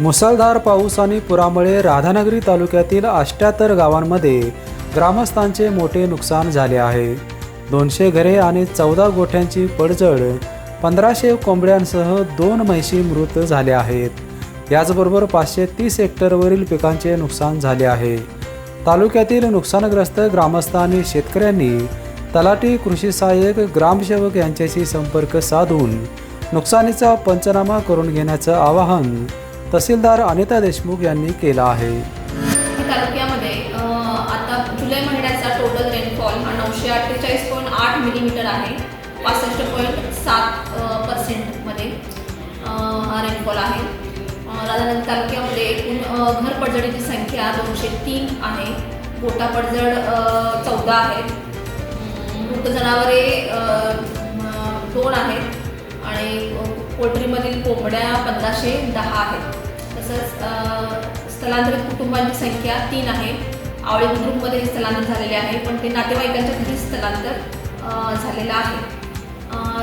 मुसळधार पाऊस आणि पुरामुळे राधानगरी तालुक्यातील अष्ट्याहत्तर गावांमध्ये ग्रामस्थांचे मोठे नुकसान झाले आहे. दोनशे घरे आणि चौदा गोठ्यांची पडझड पंधराशे कोंबड्यांसह दोन म्हैशी मृत झाले आहेत. याचबरोबर पाचशे तीस हेक्टरवरील पिकांचे नुकसान झाले आहे. तालुक्यातील नुकसानग्रस्त ग्रामस्थ आणि शेतकऱ्यांनी तलाठी कृषी सहाय्यक ग्रामसेवक यांच्याशी संपर्क साधून नुकसानीचा पंचनामा करून घेण्याचं आवाहन तहसीलदार अनिता देशमुख यांनी केलं आहे. तालुक्यामध्ये आता जुलै महिन्याचा टोटल रेनफॉल हा नऊशे अठ्ठेचाळीस पॉईंट आठ मिलीमीटर आहे. पासष्ट पॉईंट सात पर्सेंटमध्ये हा रेनफॉल आहे. अ, राधानगरी तालुक्यामध्ये एकूण घर पडझडीची संख्या दोनशे तीन आहे. गोटा पडझड चौदा आहे. मृत जनावरे दोन आहेत. पोल्ट्रीमधील कोंबड्या पंधराशे दहा आहेत. तसंच स्थलांतरित कुटुंबांची संख्या तीन आहे. आवळी बुद्रुकमध्ये स्थलांतर झालेले आहे पण ते नातेवाईकांच्या घरी स्थलांतर झालेलं आहे.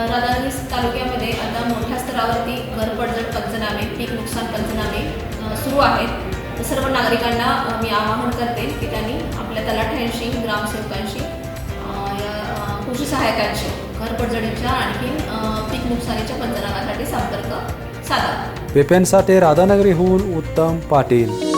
राधानगीस तालुक्यामध्ये आता मोठ्या स्तरावरती घर पडझड पंचनामे पीक नुकसान पंचनामे सुरू आहेत. तर सर्व नागरिकांना मी आवाहन करते की त्यांनी आपल्या तलाठ्यांशी ग्रामसेवकांशी कृषी सहायकांशी घर पडझडीच्या आणखी पीक नुकसानीच्या पंचनाम्यात पेपेनसाठी राधानगरीहून उत्तम पाटील.